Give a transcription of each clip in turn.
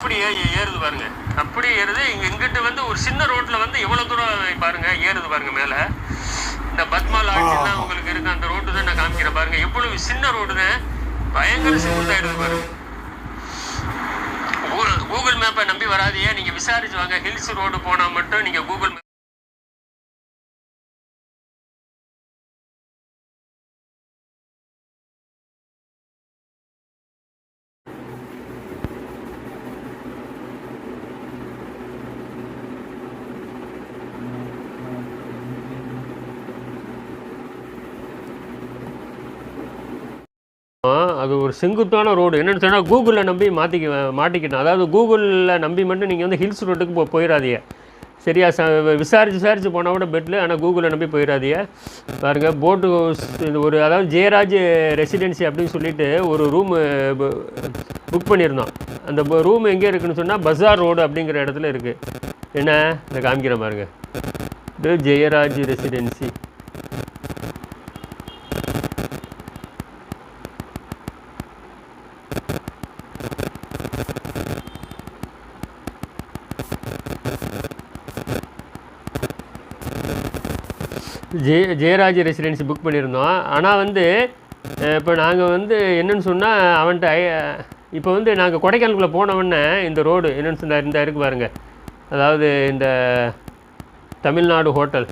அப்படியே ஏறுது பாருங்க. அப்படியே ஏறுது. இங்க இங்கிட்டு வந்து ஒரு சின்ன ரோட்ல வந்து எவ்வளவு தூரம் பாருங்க ஏறுது பாருங்க மேல. இந்த பத்மா லாட்ஜ்லாம் உங்களுக்கு இருக்கு. அந்த ரோட்டு தான் நான் காமிக்கிறேன் பாருங்க. எவ்வளவு சின்ன ரோடு தான். பயங்கர சிமுத்தாயிடுது பாருங்க. கூகுள் மேப்பை நம்பி வராதீங்க. நீங்க விசாரிச்சு வாங்க. ஹில்ஸ் ரோடு போனா மட்டும் நீங்க கூகுள் அது ஒரு செங்குத்தான ரோடு. என்னென்னு சொன்னால் கூகுளில் நம்பி மாற்றிக்க மாட்டிக்கிட்டோம். அதாவது கூகுளில் நம்பி மட்டும் நீங்கள் வந்து ஹில்ஸ் ரோட்டுக்கு போ போயிடாதீங்க சரியா? ச விசாரிச்சு விசாரிச்சு போனால் கூட பெட்டில் ஆனால் கூகுளில் நம்பி போயிடாதீங்க பாருங்க போட்டு ஹவுஸ் இது ஒரு அதாவது ஜெயராஜ் ரெசிடென்சி அப்படின்னு சொல்லிட்டு ஒரு ரூமு புக் பண்ணியிருந்தோம். அந்த ரூம் எங்கே இருக்குன்னு சொன்னால் பஸார் ரோடு அப்படிங்கிற இடத்துல இருக்குது என்ன? இந்த காமிக்கிறேன் பாருங்க. இது ஜெயராஜ் ரெசிடென்சி ஜெய ஜெயராஜ் ரெசிடென்சி புக் பண்ணியிருந்தோம். ஆனால் வந்து இப்போ நாங்கள் வந்து என்னன்னு சொன்னால் அவன்கிட்ட இப்போ வந்து நாங்கள் கொடைக்கானலுக்குள்ளே போனவொடனே இந்த ரோடு என்னென்னு சொன்னார் இந்த இருக்கு பாருங்கள் அதாவது இந்த தமிழ்நாடு ஹோட்டல்.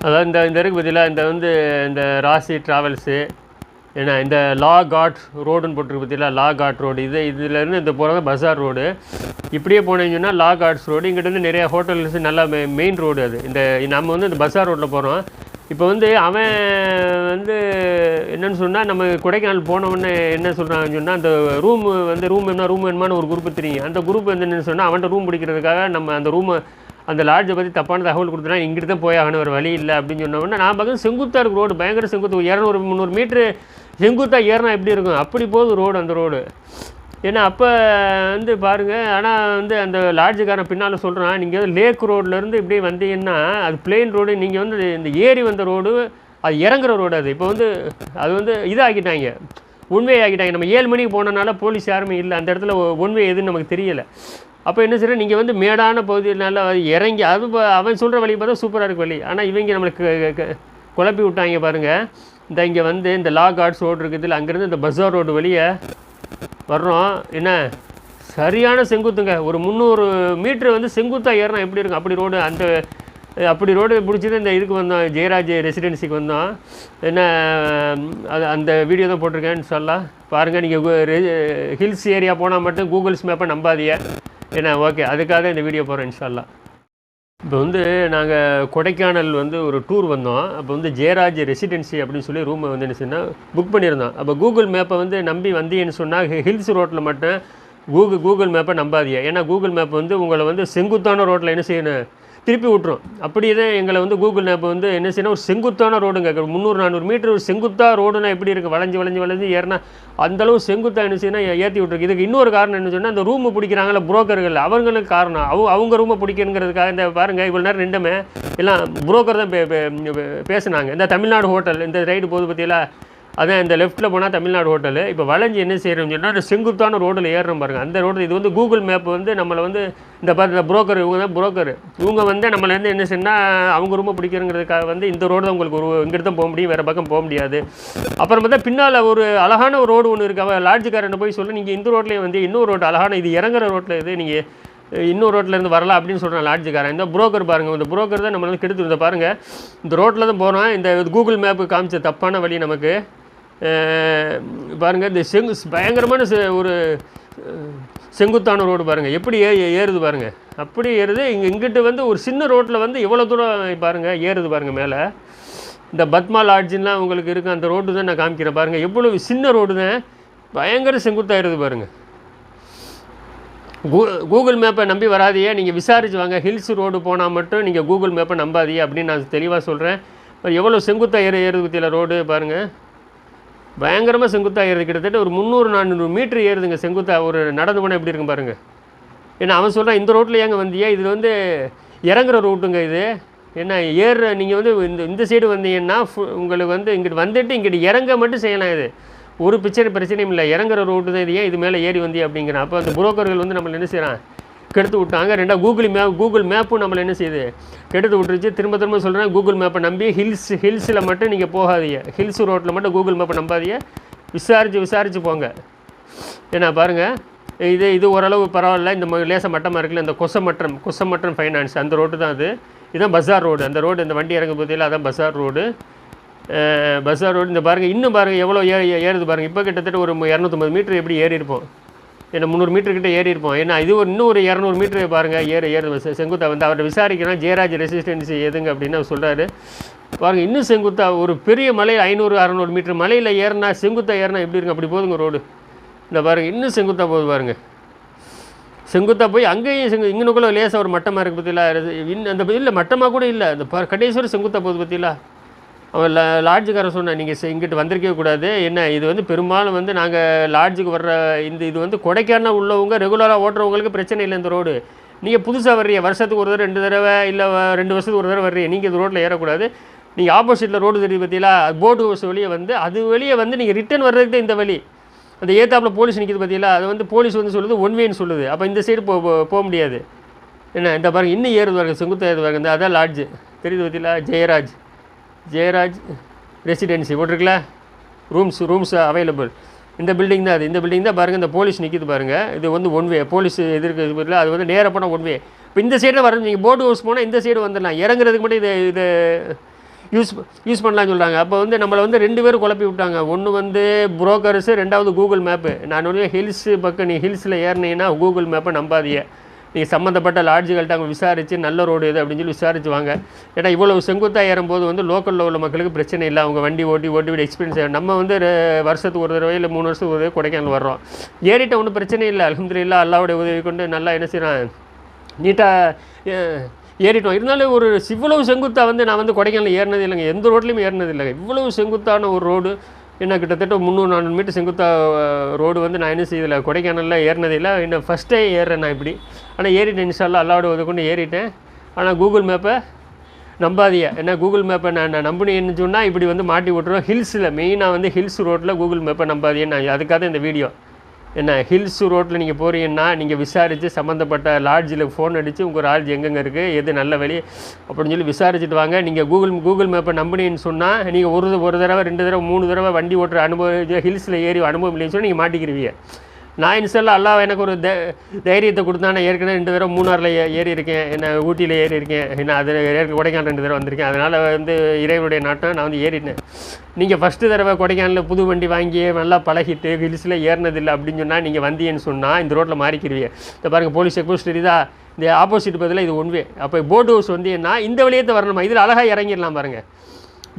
அதாவது இந்த இந்த இருக்கு பார்த்தீங்களா இந்த வந்து இந்த ராசி ட்ராவல்ஸு ஏன்னா இந்த லா காட் ரோடுன்னு போட்டிருக்கு பார்த்தீங்களா லா காட் ரோடு இது இதுலேருந்து இந்த போகிறது பஸார் ரோடு இப்படியே போனீங்கன்னா லா காட்ஸ் ரோடு இங்கிட்ட வந்து நிறையா ஹோட்டல்ஸ் நல்லா மெயின் ரோடு அது. இந்த நம்ம வந்து இந்த பஸார் ரோட்டில் போகிறோம் இப்போ வந்து அவன் வந்து என்னென்னு சொன்னால் நம்ம கொடைக்கானல் போனவொடனே என்ன சொல்கிறாங்கன்னு சொன்னால் அந்த ரூம் வந்து ரூம் என்ன ரூம் வேணுமான்னு ஒரு குரூப் தெரியும் அந்த குரூப் வந்து என்னென்னு சொன்னால் அவன்கிட்ட ரூம் பிடிக்கிறதுக்காக நம்ம அந்த ரூமை அந்த லாட்ஜை பற்றி தப்பான தகவல் கொடுத்தனா இங்கிட்டு தான் போய் ஆகணும் ஒரு வழி இல்லை அப்படின்னு சொன்னோம்னா நான் பார்க்க செங்குத்தா இருக்கு ரோடு பயங்கர செங்குத்து இரநூறு முந்நூறு மீட்ரு செங்குத்தா ஏறினா எப்படி இருக்கும்? அப்படி போகுது ரோடு அந்த ரோடு ஏன்னா அப்போ வந்து பாருங்கள் ஆனால் வந்து அந்த லாட்ஜுக்காரன் பின்னால் சொல்கிறான் நீங்கள் வந்து லேக் ரோட்லேருந்து இப்படியே வந்தீங்கன்னா அது பிளெயின் ரோடு நீங்கள் வந்து இந்த ஏரி வந்த ரோடு அது இறங்குற ரோடு அது. இப்போ வந்து அது வந்து இதாகிட்டாங்க. ஒன்வே ஆக்கிட்டாங்க நம்ம ஏழு மணிக்கு போனனால போலீஸ் யாருமே இல்லை. அந்த இடத்துல ஒன்வே எதுன்னு நமக்கு தெரியலை. அப்போ என்ன செய்யணும் நீங்கள் வந்து மேடான பகுதியினால இறங்கி அது அவன் சொல்கிற வழி பார்த்தா சூப்பராக இருக்கு வழி. ஆனால் இவங்க நம்மளுக்கு க- குழப்பி விட்டாங்க பாருங்கள் இந்த இங்கே வந்து இந்த லா கார்ட்ஸ் ரோடு இருக்குது அங்கேருந்து இந்த பஸார் ரோடு வழியே வர்றோம். என்ன? சரியான செங்குத்துங்க. ஒரு முந்நூறு மீட்ரு வந்து செங்குத்தாக ஏறணும் எப்படி இருக்கும்? அப்படி ரோடு அந்த அப்படி ரோடு பிடிச்சது இந்த இதுக்கு வந்தோம். ஜெயராஜ் ரெசிடென்சிக்கு வந்தோம். என்ன அது அந்த வீடியோ தான் போட்டிருக்கேன்னு சொல்லலாம். பாருங்கள் நீங்கள் ஹில்ஸ் ஏரியா போனால் மட்டும் கூகுள்ஸ் மேப்பை நம்பாதீங்க. ஏன்னா ஓகே அதுக்காக இந்த வீடியோ போகிறேன் இன்ஷால்லாம் இப்போ வந்து நாங்கள் கொடைக்கானல் வந்து ஒரு டூர் வந்தோம். அப்போ வந்து ஜெயராஜ் ரெசிடென்சி அப்படின்னு சொல்லி ரூமை வந்து என்ன சொன்னால் புக் பண்ணியிருந்தோம். அப்போ கூகுள் மேப்பை வந்து நம்பி வந்தீங்கன்னு சொன்னால் ஹில்ஸ் ரோட்டில் மட்டும் கூகுள் கூகுள் மேப்பை நம்பாதீங்க. ஏன்னா கூகுள் மேப் வந்து உங்களை வந்து செங்குத்தான ரோட்டில் என்ன செய்யணும்? திருப்பி விட்ரும் அப்படியே தான் எங்களை வந்து கூகுள் மேப் வந்து என்ன செய்யணும் ஒரு செங்குத்தான ரோடுங்க. முந்நூறு நானூறு மீட்டர் ஒரு செங்குத்தாக ரோடுனா எப்படி இருக்குது வளைஞ்சு வளைஞ்சு வளைஞ்சு ஏறினா அந்தளவு செங்குத்தாக என்ன செய்யணும் ஏற்றி விட்ருக்கு இதுக்கு இன்னொரு காரணம் என்ன சொன்னால் அந்த ரூமை பிடிக்கிறாங்கள புரோக்கர்கள் அவங்களுக்கு காரணம். அவங்க அவங்க ரூமை பிடிக்கணுங்கிறதுக்காக இந்த பாருங்கள் இவ்வளோ நேரம் ரெண்டுமே எல்லாம் புரோக்கர் தான் பே இந்த தமிழ்நாடு ஹோட்டல் இந்த ரைடு போது பற்றியெல்லாம் அதான் இந்த லெஃப்ட்டில் போனால் தமிழ்நாடு ஹோட்டலு இப்போ வளைஞ்சு என்ன செய்கிறோம்னு சொன்னால் இந்த செங்குத்தான ரோட்டில் ஏறுறோம் பாருங்கள் அந்த ரோடு இது வந்து கூகுள் மேப் வந்து நம்மளை வந்து இந்த பார்த்து இந்த புரோக்கர் இவங்க தான் புரோக்கர் இவங்க வந்து நம்மளை வந்து என்ன செய்யணும்னா அவங்க ரொம்ப பிடிக்கிறங்கிறதுக்காக வந்து இந்த ரோடு தான் உங்களுக்கு ஒரு இங்கிட்டு தான் போக முடியும் வேறு பக்கம் போக முடியாது. அப்புறம் பார்த்தா பின்னால் ஒரு அழகான ஒரு ரோடு ஒன்று இருக்கு. அவன் லாட்ஜுக்காரன் போய் சொல்லி நீங்கள் இந்த ரோட்லேயே வந்து இன்னொரு ரோடு அழகான இது இறங்குற ரோட்டில் இது நீங்கள் இன்னொரு ரோட்டிலேருந்து இருந்து வரலாம் அப்படின்னு சொல்கிறேன் லாட்ஜுக்காரன் இந்த புரோக்கர் பாருங்கள் இந்த புரோக்கர் தான் நம்மளால் வந்து கெடுத்து இந்த இந்த ரோட்டில் தான் போகிறோம் இந்த கூகுள் மேப்பு காமிச்ச தப்பான வழி நமக்கு பாருங்கள் இந்த செங்கு பயங்கரமான ஒரு செங்குத்தான ரோடு பாருங்கள் எப்படி ஏ ஏறுது பாருங்கள் அப்படி ஏறுது. இங்கே இங்கிட்டு வந்து ஒரு சின்ன ரோட்டில் வந்து எவ்வளோ தூரம் பாருங்கள் ஏறுது பாருங்கள் மேலே. இந்த பத்மா லாட்ஜின்லாம் உங்களுக்கு இருக்குது அந்த ரோடு தான் நான் காமிக்கிறேன் பாருங்கள் எவ்வளோ சின்ன ரோடு தான். பயங்கர செங்குத்தாயிருது பாருங்கள் கூ கூகுள் மேப்பை நம்பி வராதியே நீங்கள் விசாரிச்சு வாங்க. ஹில்ஸ் ரோடு போனால் மட்டும் நீங்கள் கூகுள் மேப்பை நம்பாதீங்க அப்படின்னு நான் தெளிவாக சொல்கிறேன் எவ்வளோ செங்குத்தாக ஏறு ஏறுது பற்றியில் ரோடு பாருங்கள் பயங்கரமாக செங்குத்தாக ஏறுது. கிட்டத்தட்ட ஒரு முந்நூறு நானூறு மீட்ரு ஏறுதுங்க செங்குத்தா. ஒரு நடந்து போனால் எப்படி இருக்கும் பாருங்கள் ஏன்னா அவன் சொல்கிறான் இந்த ரோட்டில் ஏங்க வந்தியா? இது வந்து இறங்குற ரூட்டுங்க இது. ஏன்னா ஏறுற நீங்கள் வந்து இந்த இந்த சைடு வந்தீங்கன்னா ஃபு- உங்களுக்கு வந்து இங்கிட்டு வந்துட்டு இங்கிட்டு இறங்க மட்டும் செய்யலாம் இது. ஒரு பிரச்சனை பிரச்சனையும் இல்லை. இறங்குற ரோட்டு தான் இது. ஏன் இது மேலே ஏறி வந்தியா? அப்படிங்கிறான் அப்போ அந்த புரோக்கர்கள் வந்து நம்மளை என்ன செய்கிறான் கெடுத்து விட்டாங்க. ரெண்டா கூகுள் மேப் கூகுள் மேப்பும் நம்மளை என்ன செய்யுது? கெடுத்து விட்டுருச்சு. திரும்ப திரும்ப சொல்கிறேன் கூகுள் மேப்பை நம்பி ஹில்ஸ் ஹில்ஸில் மட்டும் நீங்கள் போகாதீங்க. ஹில்ஸ் ரோட்டில் மட்டும் கூகுள் மேப்பை நம்பாதீங்க. விசாரித்து விசாரித்து போங்க. ஏன்னா பாருங்கள் இது இது ஓரளவு பரவாயில்ல. இந்த ம- லேச மட்டமாக இருக்குல்ல இந்த கொசமட்டம் கொசமட்டம் ஃபைனான்ஸ் அந்த ரோடு தான் அது. இதுதான் பஸார் ரோடு அந்த ரோடு இந்த வண்டி இறங்கும் போதில் அதான் பஸார் ரோடு பஸார் ரோடு இந்த பாருங்கள் இன்னும் பாருங்கள் எவ்வளோ ஏ ஏறுது பாருங்கள் இப்போ கிட்டத்தட்ட ஒரு இரநூத்தம்பது மீட்டர் எப்படி ஏறி இருப்போம் ஏன்னா முந்நூறு மீட்டர்கிட்ட ஏறி இருப்போம். ஏன்னா இது ஒரு இன்னும் ஒரு இரநூறு மீட்டர் பாருங்கள் ஏற ஏறு செங்குத்தா வந்து அவர்கிட்ட விசாரிக்கிறோம். ஜெயராஜ் ரெசிஸ்டன்சி எதுங்க அப்படின்னு அவர் சொல்கிறாரு பாருங்கள் இன்னும் செங்குத்தா ஒரு பெரிய மலை ஐநூறு அறநூறு மீட்டர் மலையில் ஏறினா செங்குத்தா ஏறினா எப்படி இருக்கு? அப்படி போதுங்க ரோடு இந்த பாருங்கள் இன்னும் செங்குத்தா போகுது பாருங்கள் செங்குத்தா போய் அங்கேயும் செங்கு இங்கனுக்குள்ள லேசாக ஒரு மட்டமாக இருக்குது பார்த்தீங்களா இன்னும் அந்த இல்லை மட்டமாக கூட இல்லை. அந்த ப கடைசி செங்குத்தா போகுது பற்றியில அவன் லாட்ஜுக்காரன் சொன்னான் நீங்கள் இங்கிட்டு வந்திருக்கவே கூடாது. என்ன இது வந்து பெரும்பாலும் வந்து நாங்கள் லாட்ஜுக்கு வர்ற இந்த இது வந்து கொடைக்கானல் உள்ளவங்க ரெகுலராக ஓட்டுறவங்களுக்கு பிரச்சனை இல்லை இந்த ரோடு நீங்கள் புதுசாக வர்றீங்க வருஷத்துக்கு ஒரு தடவை ரெண்டு தடவை இல்லை ரெண்டு வருஷத்துக்கு ஒரு தடவை வர்றீங்க. நீங்கள் இந்த ரோட்டில் ஏறக்கூடாது. நீங்கள் ஆப்போசிட்டில் ரோடு தெரியுது பார்த்தீங்களா? போட்டு ஹவுஸ் வழியே வந்து அது வழியே வந்து நீங்கள் ரிட்டர்ன் வர்றதுக்கு தான் இந்த வழி. அந்த ஏத்தாப்பில் போலீஸ் நிற்கிது பார்த்தீங்களா? அது வந்து போலீஸ் வந்து சொல்லுது ஒன் வேன்னு சொல்லுது. அப்போ இந்த சைடு போ போக முடியாது. என்ன இந்த பாருங்க இன்னும் ஏறுது பாருங்க செங்குத்தா ஏறுது பாருங்க அதான் லாட்ஜு தெரியுது பார்த்தீங்களா? ஜெயராஜ். ஜெயராஜ் ரெசிடென்சி போட்டிருக்கல? ரூம்ஸ் ரூம்ஸ் அவைலபிள் இந்த பில்டிங் தான் அது. இந்த பில்டிங் தான் பாருங்கள் இந்த போலீஸ் நிற்கிது பாருங்கள் இது வந்து ஒன் வே போலீஸ் எதிர்க்கு இல்லை அது வந்து நேராக போனால் ஒன் வே இப்போ இந்த சைடில் வர நீங்கள் போர்டு ஹவுஸ் போனால் இந்த சைடு வந்துடலாம். இறங்குறதுக்கு மட்டும் இது இது யூஸ் யூஸ் பண்ணலாம்னு சொல்கிறாங்க அப்போ வந்து நம்மளை வந்து ரெண்டு பேரும் குழப்பி விட்டாங்க. ஒன்று வந்து புரோக்கர்ஸு ரெண்டாவது கூகுள் மேப்பு நான் வந்து ஹில்ஸு பக்கம் நீ ஹில்ஸில் ஏறினீங்கன்னா கூகுள் மேப்பை நம்பாதீங்க. நீங்கள் சம்மந்தப்பட்ட லாட்ஜுகள்கிட்ட அவங்க விசாரித்து நல்ல ரோடு எது அப்படின்னு சொல்லி விசாரிச்சு வாங்க ஏன்னா இவ்வளவு செங்குத்தாக ஏறும்போது வந்து லோக்கலில் உள்ள மக்களுக்கு பிரச்சனை இல்லை. அவங்க வண்டி ஓட்டி ஓட்டி விட எக்ஸ்பீரியன்ஸ் நம்ம வந்து வருஷத்துக்கு ஒரு தடவை இல்லை மூணு வருஷத்துக்கு ஒரு தடவை கொடைக்கானல் வர்றோம். ஏறிட்ட ஒன்றும் பிரச்சனை இல்லை. அலமதுல்லா அல்லாவுடைய உதவி கொண்டு நல்லா என்ன செய்கிறேன் நீட்டாக ஏறிட்டோம். இருந்தாலும் ஒரு இவ்வளவு செங்குத்தாக வந்து நான் வந்து கொடைக்கானல் ஏறினது இல்லைங்க. எந்த ரோட்லேயும் ஏறினது இல்லைங்க. இவ்வளவு செங்குத்தான ஒரு ரோடு. இன்னும் கிட்டத்தட்ட முந்நூறு நானூறு மீட்டர் செங்குத்தா ரோடு வந்து நான் என்ன செய்யல. கொடைக்கானலில் ஏறினது இல்லை இன்னும் ஃபஸ்ட்டே ஏறுறேன் நான் இப்படி. ஆனால் ஏறிட்டேன் இன்ஷால்லா. அல்லாவோட உதவி கொண்டு ஏறிட்டேன். ஆனால் கூகுள் மேப்பை நம்பாதீங்க. ஏன்னா கூகுள் மேப்பை நான் நான் நம்பினேன்னு சொன்னால் இப்படி வந்து மாட்டி விட்டுருவோம் ஹில்ஸில் மெயினாக வந்து ஹில்ஸ் ரோட்டில் கூகுள் மேப்பை நம்பாதியே நான் அதுக்காக இந்த வீடியோ. என்ன ஹில்ஸ் ரோட்டில் நீங்கள் போகிறீங்கன்னா நீங்கள் விசாரித்து சம்மந்தப்பட்ட லாட்ஜில் ஃபோன் அடித்து உங்கள் லாட்ஜ் எங்கெங்கே இருக்குது எது நல்ல வழி அப்படின்னு சொல்லி விசாரிச்சுட்டு வாங்க. நீங்கள் கூகுள் கூகுள் மேப்பை நம்பினீங்கன்னு சொன்னால் நீங்கள் ஒரு ஒரு தடவை ரெண்டு தடவை மூணு தடவை வண்டி ஓட்டுற அனுபவம் ஹில்ஸில் ஏறி அனுபவம் இல்லைன்னு சொன்னால் நீங்கள் மாட்டிக்கிறீங்க நான் இன்சல்ல அல்லா எனக்கு ஒரு தை தைரியத்தை கொடுத்தா நான் ஏற்கனவே ரெண்டு தடவை மூணாரில் ஏறி இருக்கேன் என்ன ஊட்டியில் ஏறி இருக்கேன் என்ன அது ஏற்க கொடைக்கானல் ரெண்டு தடவை வந்திருக்கேன். அதனால் வந்து இறைவனுடைய நாட்டம் நான் வந்து ஏறிட்டேன். நீங்கள் ஃபஸ்ட்டு தடவை கொடைக்கானலில் புது வண்டி வாங்கி நல்லா பழகிட்டு ஹில்ஸில் ஏறினதில்லை அப்படின்னு சொன்னால் நீங்கள் வந்தீங்கன்னு சொன்னால் இந்த ரோட்டில் மாறிக்கிறீங்க இந்த பாருங்கள் போலீஸ் செக் போஸ்ட் தெரியுதா? இந்த ஆப்போசிட் பதிலாக இது ஒன்வே அப்போ போட் ஹவுஸ் வந்தீங்கன்னா இந்த வழியத்தை வரணுமா? இதில் அழகாக இறங்கிடலாம் பாருங்கள்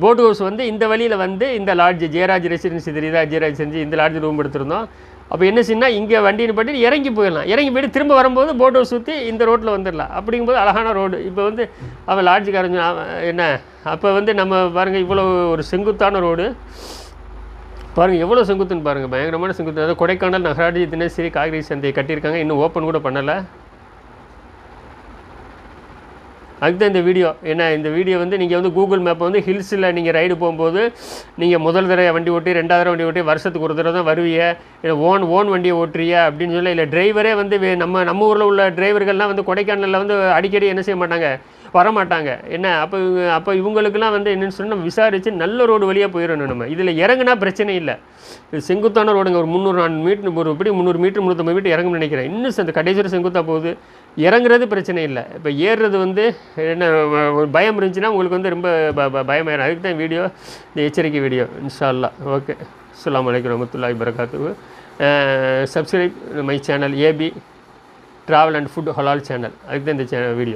போட் ஹவுஸ் வந்து இந்த வழியில் வந்து இந்த லாட்ஜ் ஜெயராஜ் ரெசிடென்சி தெரியுதா? ஜெயராஜ் செஞ்சு இந்த லாட்ஜ் ரூம் எடுத்திருந்தோம். அப்போ என்ன செய்யணும் இங்கே வண்டின்னு பண்ணிட்டு இறங்கி போயிடலாம். இறங்கி போயிட்டு திரும்ப வரும்போது போட் ஹவுஸ் சுற்றி இந்த ரோட்டில் வந்துடலாம். அப்படிங்கும்போது அழகான ரோடு இப்போ வந்து அவன் லாட்ஜுக்காரன் சொன்னான், என்ன அப்போ வந்து நம்ம பாருங்கள் இவ்வளோ ஒரு செங்குத்தான ரோடு பாருங்கள் எவ்வளோ செங்குத்துன்னு பாருங்கள் பயங்கரமான செங்குத்து. அதாவது கொடைக்கானல் நகராட்சி தினசரி காய்கறி சந்தையை கட்டியிருக்காங்க. இன்னும் ஓப்பன் கூட பண்ணலை. அதுதான் இந்த வீடியோ. ஏன்னா இந்த வீடியோ வந்து நீங்கள் வந்து கூகுள் மேப்பை வந்து ஹில்ஸில் நீங்கள் ரைடு போகும்போது நீங்கள் முதல் தடவை வண்டி ஓட்டி ரெண்டாவது தடவை வண்டி ஓட்டி வருஷத்துக்கு ஒரு தடவை தான் வருவிய. இல்லை ஓன் ஓன் வண்டியை ஓட்டுறிய அப்படின்னு சொல்லி இல்லை டிரைவரே வந்து வே- நம்ம நம்ம ஊரில் உள்ள டிரைவர்கள்லாம் வந்து கொடைக்கானலில் வந்து அடிக்கடி என்ன செய்ய மாட்டாங்க? வரமாட்டாங்க. என்ன? அப்போ இவங்க அப்போ இவங்களுக்குலாம் வந்து என்னென்னு சொன்னால் நம்ம விசாரித்து நல்ல ரோடு வழியாக போயிடணும் நம்ம. இதில் இறங்குனா பிரச்சனை இல்லை. செங்குத்தான ரோடுங்க ஒரு முந்நூறு நாலு மீட்டர் ஒரு இப்படி முந்நூறு மீட்டர் முந்நூற்றம்பது மீட்டர் இறங்கும்னு நினைக்கிறேன். இன்னும் அந்த கடைசியில் செங்குத்தாக செங்குத்தா போகுது. இறங்குறது பிரச்சனை இல்லை. இப்போ ஏறுறது வந்து என்ன ஒரு பயம் இருந்துச்சுன்னா உங்களுக்கு வந்து ரொம்ப ப- ப- பயமாயிரும். அதுக்கு தான் வீடியோ இந்த எச்சரிக்கை வீடியோ. இன்ஷால்லா ஓகே. அஸ்லாம் வலைக்கம் ரஹமத்துல்லாஹி வரகாத்து subscribe my channel AB travel and food ஹலால் சேனல். அதுக்கு தான் இந்த சேனல் வீடியோ.